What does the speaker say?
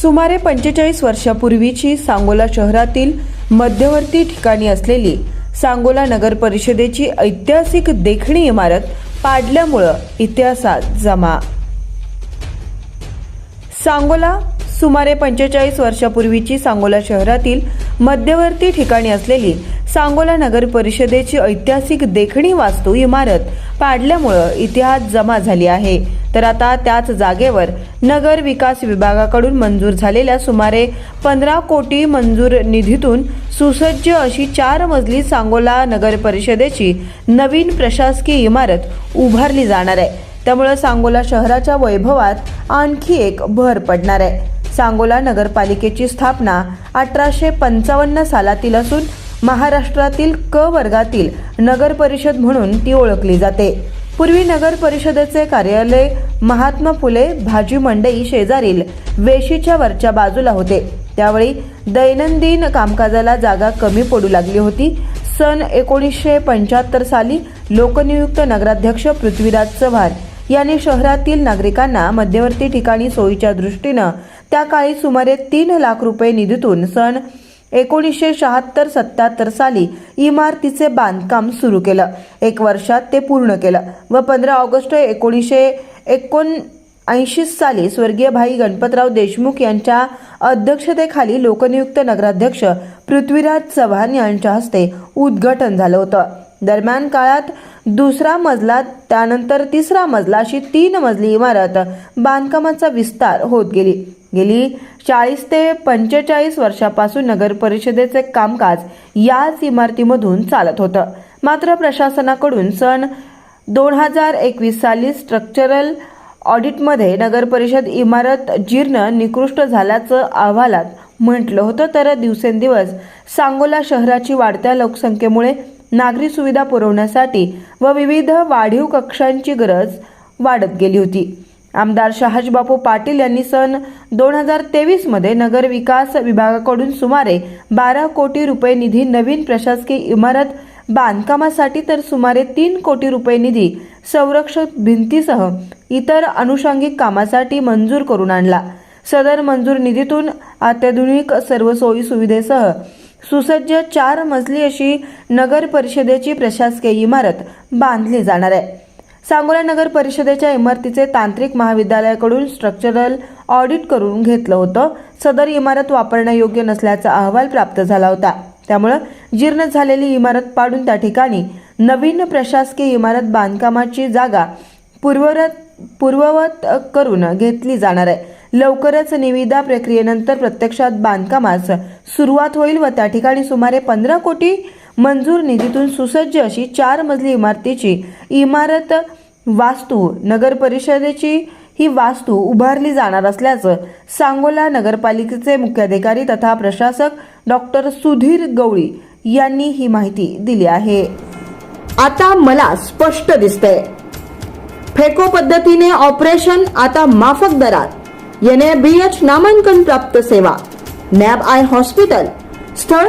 सुमारे पंचेचाळीस वर्षापूर्वीची सांगोला शहरातील मध्यवर्ती ठिकाणी असलेली सांगोला नगर परिषदेची ऐतिहासिक देखणी इमारत पाडल्यामुळं इतिहासात जमा. सांगोला सुमारे पंचेचाळीस वर्षापूर्वीची सांगोला शहरातील मध्यवर्ती ठिकाणी असलेली सांगोला नगर परिषदेची ऐतिहासिक देखणी वास्तू इमारत पाडल्यामुळं इतिहास जमा झाली आहे. तर आता त्याच जागेवर नगर विकास विभागाकडून मंजूर झालेल्या सुमारे पंधरा कोटी मंजूर निधीतून सुसज्ज अशी चार मजली सांगोला नगर परिषदेची नवीन प्रशासकीय इमारत उभारली जाणार आहे. त्यामुळे सांगोला शहराच्या वैभवात आणखी एक भर पडणार आहे. सांगोला नगरपालिकेची स्थापना अठराशे पंचावन्न सालातील असून महाराष्ट्रातील क वर्गातील नगर परिषद म्हणून ती ओळखली जाते. पूर्वी नगर परिषदेचे कार्यालय महात्मा फुले भाजी मंडई शेजारील वेशीच्या वरच्या बाजूला होते. त्यावेळी दैनंदिन कामकाजाला जागा कमी पडू लागली होती. सन एकोणीसशे पंच्याहत्तर साली लोकनियुक्त नगराध्यक्ष पृथ्वीराज चव्हाण यांनी शहरातील नागरिकांना मध्यवर्ती ठिकाणी सोयीच्या दृष्टीनं त्या काळी सुमारे तीन लाख रुपये निधीतून सन एकोणीसशे शहात्तर सत्याहत्तर साली इमारतीचे बांधकाम सुरू केलं. एक वर्षात ते पूर्ण केलं व पंधरा ऑगस्ट एकोणीसशे एकोण ऐंशी साली स्वर्गीय भाई गणपतराव देशमुख यांच्या अध्यक्षतेखाली लोकनियुक्त नगराध्यक्ष पृथ्वीराज चव्हाण यांच्या हस्ते उद्घाटन झालं होतं. दरम्यान काळात दुसरा मजला त्यानंतर तिसरा मजला अशी तीन मजली इमारत बांधकामाचा विस्तार होत गेली. गेली चाळीस ते पंचेचाळीस वर्षापासून नगर परिषदेचे कामकाज याच इमारतीमधून चालत होतं. मात्र प्रशासनाकडून सन दोन हजार एकवीस साली स्ट्रक्चरल ऑडिटमध्ये नगर परिषद इमारत जीर्ण निकृष्ट झाल्याचं अहवालात म्हटलं होतं. तर दिवसेंदिवस सांगोला शहराची वाढत्या लोकसंख्येमुळे नागरी सुविधा पुरवण्यासाठी व विविध वाढीव कक्षांची गरज वाढत गेली होती. आमदार शहाजीबापू पाटील यांनी सन दोन हजार तेवीसमध्ये नगर विकास विभागाकडून सुमारे बारा कोटी रुपये निधी नवीन प्रशासकीय इमारत बांधकामासाठी तर सुमारे तीन कोटी रुपये निधी संरक्षक भिंतीसह इतर अनुषंगिक कामासाठी मंजूर करून आणला. सदर मंजूर निधीतून अत्याधुनिक सर्व सोयी सुविधेसह सुसज्ज चार मजली अशी नगर परिषदेची प्रशासकीय इमारत बांधली जाणार आहे. सांगोला नगर परिषदेच्या इमारतीचे तांत्रिक महाविद्यालयाकडून स्ट्रक्चरल ऑडिट करून घेतलं होतं. सदर इमारत वापरण्यायोग्य नसल्याचा अहवाल प्राप्त झाला होता. त्यामुळं जीर्ण झालेली इमारत पाडून त्या ठिकाणी नवीन प्रशासकीय इमारत बांधकामाची जागा पूर्वरत पूर्ववत करून घेतली जाणार आहे. लवकरच निविदा प्रक्रियेनंतर प्रत्यक्षात बांधकामास सुरुवात होईल व त्या ठिकाणी सुमारे पंधरा कोटी मंजूर निधीतून सुसज्ज अशी चार मजली इमारतीची इमारत वास्तू नगर परिषदेची ही वास्तू उभारली जाणार असल्याचं सांगोला नगरपालिकेचे मुख्याधिकारी तथा प्रशासक डॉक्टर सुधीर गवळी यांनी ही माहिती दिली आहे. आता मला स्पष्ट दिसतंय. फेको पद्धतीने ऑपरेशन आता माफक दरात. येणे बी एच नामांकन प्राप्त सेवा नॅब आय हॉस्पिटल स्थळ